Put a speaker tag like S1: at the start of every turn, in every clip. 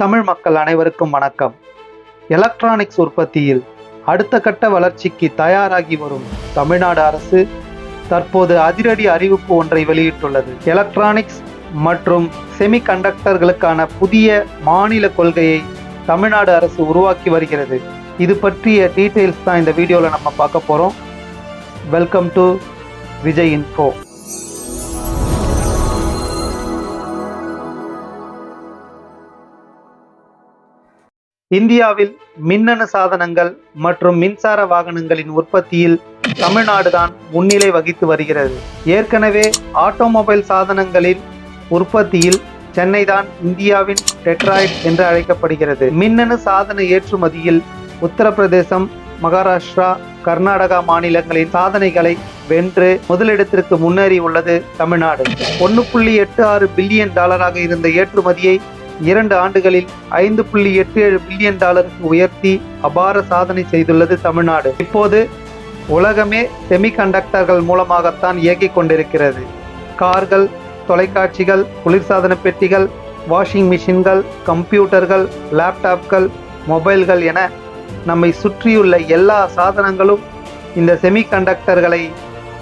S1: தமிழ் மக்கள் அனைவருக்கும் வணக்கம். எலக்ட்ரானிக்ஸ் உற்பத்தியில் அடுத்த கட்ட வளர்ச்சிக்கு தயாராகி வரும் தமிழ்நாடு அரசு தற்போது அதிரடி அறிவிப்பு ஒன்றை வெளியிட்டுள்ளது. எலக்ட்ரானிக்ஸ் மற்றும் செமிகண்டக்டர்களுக்கான புதிய மாநில கொள்கையை தமிழ்நாடு அரசு உருவாக்கி வருகிறது. இது பற்றிய டீட்டெயில்ஸ் தான் இந்த வீடியோவில் நம்ம பார்க்க போகிறோம் வெல்கம் டு விஜய் இன்ஃபோ இந்தியாவில் மின்னணு சாதனங்கள் மற்றும் மின்சார வாகனங்களின் உற்பத்தியில் தமிழ்நாடுதான் முன்னிலை வகித்து வருகிறது. ஏற்கனவே ஆட்டோமொபைல் சாதனங்களின் உற்பத்தியில் சென்னை தான் இந்தியாவின் டெட்ராய்ட் என்று அழைக்கப்படுகிறது. மின்னணு சாதன ஏற்றுமதியில் உத்தரப்பிரதேசம் மகாராஷ்டிரா கர்நாடகா மாநிலங்களின் சாதனைகளை வென்று முதலிடத்திற்கு முன்னேறி உள்ளது தமிழ்நாடு. ஒன்று புள்ளி எட்டு ஆறு பில்லியன் டாலராக இருந்த ஏற்றுமதியை இரண்டு ஆண்டுகளில் ஐந்து புள்ளி எட்டு ஏழு பில்லியன் டாலருக்கு உயர்த்தி அபார சாதனை செய்துள்ளது தமிழ்நாடு. இப்போது உலகமே செமிகண்டக்டர்கள் மூலமாகத்தான் இயக்கிக் கொண்டிருக்கிறது. கார்கள் தொலைக்காட்சிகள் குளிர்சாதன பெட்டிகள் வாஷிங் மிஷின்கள் கம்ப்யூட்டர்கள் லேப்டாப்கள் மொபைல்கள் என நம்மை சுற்றியுள்ள எல்லா சாதனங்களும் இந்த செமிகண்டக்டர்களை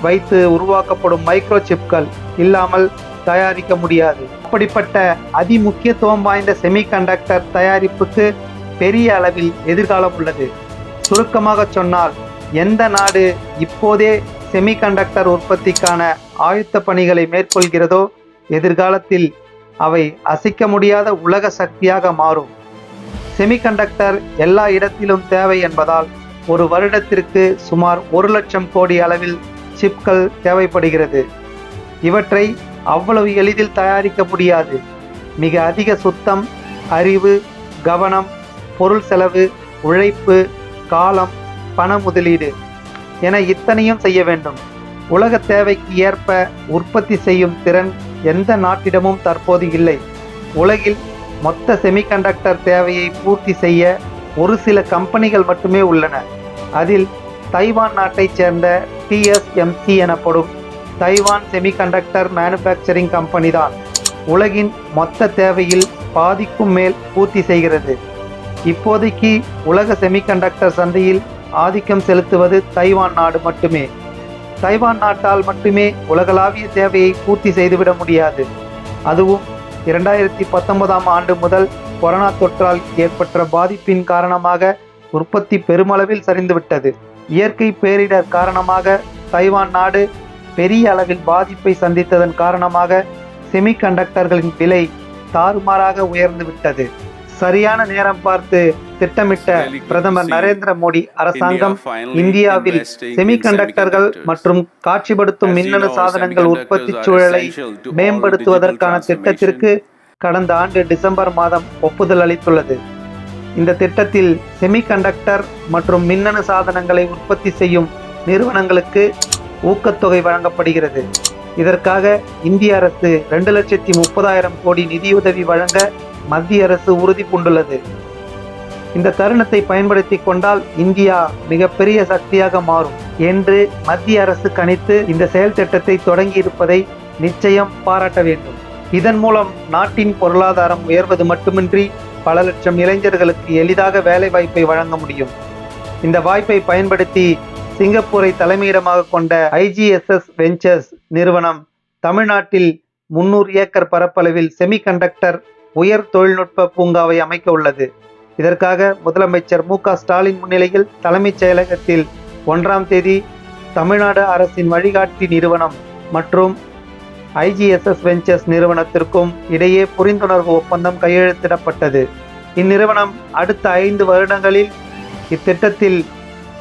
S1: வைத்து உருவாக்கப்படும் மைக்ரோ சிப்கள் இல்லாமல் தயாரிக்க முடியாது. அப்படிப்பட்ட அதிமுக்கியத்துவம் வாய்ந்த செமிகண்டக்டர் தயாரிப்புக்கு பெரிய அளவில் எதிர்காலம் உள்ளது. சுருக்கமாக சொன்னால் எந்த நாடு இப்போதே செமிகண்டக்டர் உற்பத்திக்கான ஆயுத்த பணிகளை மேற்கொள்கிறதோ எதிர்காலத்தில் அவை அசைக்க முடியாத உலக சக்தியாக மாறும். செமிகண்டக்டர் எல்லா இடத்திலும் தேவை என்பதால் ஒரு வருடத்திற்கு சுமார் ஒரு லட்சம் கோடி அளவில் சிப்கள் தேவைப்படுகிறது. இவற்றை அவ்வளவு எளிதில் தயாரிக்க முடியாது. மிக அதிக சுத்தம் அறிவு கவனம் பொருள் செலவு உழைப்பு காலம் பண முதலீடு என இத்தனையும் செய்ய வேண்டும். உலக தேவைக்கு ஏற்ப உற்பத்தி செய்யும் திறன் எந்த நாட்டிடமும் தற்போது இல்லை. உலகில் மொத்த செமிகண்டக்டர் தேவையை பூர்த்தி செய்ய ஒரு சில கம்பெனிகள் மட்டுமே உள்ளன. அதில் தைவான் நாட்டைச் சேர்ந்த டிஎஸ்எம்சி எனப்படும் தைவான் செமிகண்டக்டர் மேனுஃபேக்சரிங் கம்பெனி தான். உலகின் மொத்த தேவையில் பாதிக்கும் மேல் பூர்த்தி செய்கிறது. இப்போதைக்கு உலக செமிகண்டக்டர் சந்தையில் ஆதிக்கம் செலுத்துவது தைவான் நாடு மட்டுமே. தைவான் நாட்டால் மட்டுமே உலகளாவிய தேவையை பூர்த்தி செய்துவிட முடியாது. அதுவும் இரண்டாயிரத்தி பத்தொன்பதாம் ஆண்டு முதல் கொரோனா தொற்றால் ஏற்பட்ட பாதிப்பின் காரணமாக உற்பத்தி பெருமளவில் சரிந்துவிட்டது. இயற்கை பேரிடர் காரணமாக தைவான் நாடு பெரிய அளவில் பாதிப்பை சந்தித்ததன் காரணமாக செமிகண்டக்டர்களின் விலை தாறுமாறாக உயர்ந்து விட்டது. சரியான நேரம் பார்த்து திட்டமிட்ட பிரதமர் நரேந்திர மோடி அரசாங்கம் இந்தியாவில் செமிகண்டக்டர்கள் மற்றும் காட்சிப்படுத்தும் மின்னணு சாதனங்கள் உற்பத்தி சூழலை மேம்படுத்துவதற்கான திட்டத்திற்கு கடந்த ஆண்டு டிசம்பர் மாதம் ஒப்புதல் அளித்துள்ளது. இந்த திட்டத்தில் செமிகண்டக்டர் மற்றும் மின்னணு சாதனங்களை உற்பத்தி செய்யும் நிறுவனங்களுக்கு ஊக்கத்தொகை வழங்கப்படுகிறது. இதற்காக இந்திய அரசு ரெண்டு லட்சத்தி முப்பதாயிரம் கோடி நிதியுதவி வழங்க மத்திய அரசு உறுதி பூண்டுள்ளது. இந்த தருணத்தை பயன்படுத்தி கொண்டால் இந்தியா மிகப்பெரிய சக்தியாக மாறும் என்று மத்திய அரசு கணித்து இந்த செயல் திட்டத்தை தொடங்கி இருப்பதை நிச்சயம் பாராட்ட வேண்டும். இதன் மூலம் நாட்டின் பொருளாதாரம் உயர்வது மட்டுமின்றி பல லட்சம் இளைஞர்களுக்கு எளிதாக வேலை வாய்ப்பை வழங்க முடியும். இந்த வாய்ப்பை பயன்படுத்தி சிங்கப்பூரை தலைமையிடமாக கொண்ட ஐஜிஎஸ்எஸ் வெஞ்சர்ஸ் நிறுவனம் தமிழ்நாட்டில் முன்னூறு ஏக்கர் பரப்பளவில் செமிகண்டக்டர் உயர் தொழில்நுட்ப பூங்காவை அமைக்க உள்ளது. இதற்காக முதலமைச்சர் மு க ஸ்டாலின் முன்னிலையில் தலைமைச் செயலகத்தில் ஒன்றாம் தேதி தமிழ்நாடு அரசின் வழிகாட்டி நிறுவனம் மற்றும் ஐஜிஎஸ்எஸ் வெஞ்சர்ஸ் நிறுவனத்திற்கும் இடையே புரிந்துணர்வு ஒப்பந்தம் கையெழுத்திடப்பட்டது. இந்நிறுவனம் அடுத்த ஐந்து வருடங்களில் இத்திட்டத்தில்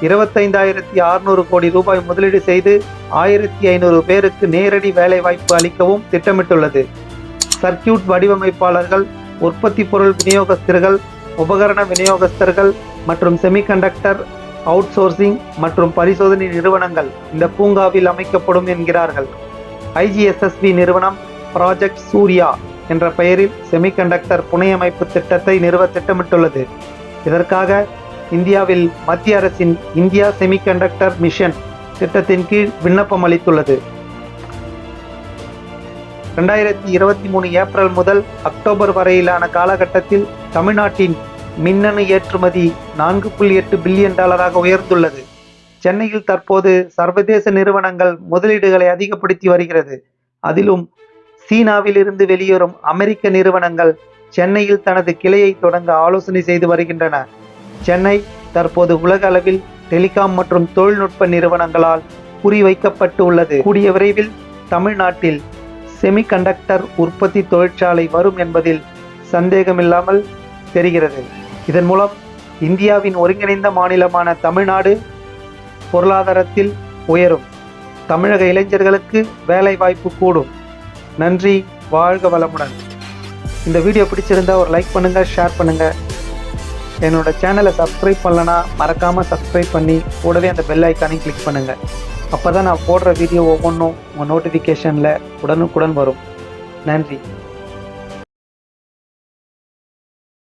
S1: இருபத்தைந்தாயிரத்தி அறுநூறு கோடி ரூபாய் முதலீடு செய்து ஆயிரத்தி ஐநூறு பேருக்கு நேரடி வேலைவாய்ப்பு அளிக்கவும் திட்டமிட்டுள்ளது. சர்க்கியூட் வடிவமைப்பாளர்கள் உற்பத்தி பொருள் விநியோகஸ்தர்கள் உபகரண விநியோகஸ்தர்கள் மற்றும் செமிகண்டக்டர் அவுட்சோர்சிங் மற்றும் பரிசோதனை நிறுவனங்கள் இந்த பூங்காவில் அமைக்கப்படும் என்கிறார்கள். ஐஜிஎஸ்எஸ்பி நிறுவனம் ப்ராஜெக்ட் சூர்யா என்ற பெயரில் செமிகண்டக்டர் புனையமைப்பு திட்டத்தை நிறுவ திட்டமிட்டுள்ளது. இதற்காக இந்தியாவில் மத்திய அரசின் இந்தியா செமிகண்டக்டர் மிஷன் திட்டத்தின் கீழ் விண்ணப்பம் அளித்துள்ளது. ரெண்டாயிரத்தி இருபத்தி மூணு ஏப்ரல் முதல் அக்டோபர் வரையிலான காலகட்டத்தில் தமிழ்நாட்டின் மின்னணு ஏற்றுமதி நான்கு புள்ளி எட்டு பில்லியன் டாலராக உயர்ந்துள்ளது. சென்னையில் தற்போது சர்வதேச நிறுவனங்கள் முதலீடுகளை அதிகப்படுத்தி வருகிறது. அதிலும் சீனாவில் இருந்து வெளியேறும் அமெரிக்க நிறுவனங்கள் சென்னையில் தனது கிளையை தொடங்க ஆலோசனை செய்து வருகின்றன. சென்னை தற்போது உலக அளவில் டெலிகாம் மற்றும் தொழில்நுட்ப நிறுவனங்களால் குறிவைக்கப்பட்டு உள்ளது கூடிய விரைவில் தமிழ்நாட்டில் செமிகண்டக்டர் உற்பத்தி தொழிற்சாலை வரும் என்பதில் சந்தேகமில்லாமல் தெரிகிறது. இதன் மூலம் இந்தியாவின் ஒருங்கிணைந்த மாநிலமான தமிழ்நாடு பொருளாதாரத்தில் உயரும். தமிழக இளைஞர்களுக்கு வேலைவாய்ப்பு கூடும். நன்றி வாழ்க வளமுடன். இந்த வீடியோ பிடிச்சிருந்தா ஒரு லைக் பண்ணுங்கள் ஷேர் பண்ணுங்கள் என்னோட சேனலை சப்ஸ்கிரைப் பண்ணலனா மறக்காமல் சப்ஸ்கிரைப் பண்ணி கூடவே அந்த பெல் ஐக்கானையும் கிளிக் அப்போ தான் நான் போடுற வீடியோ ஒவ்வொன்றும் உங்கள் நோட்டிஃபிகேஷனில் உடனுக்குடன் வரும். நன்றி.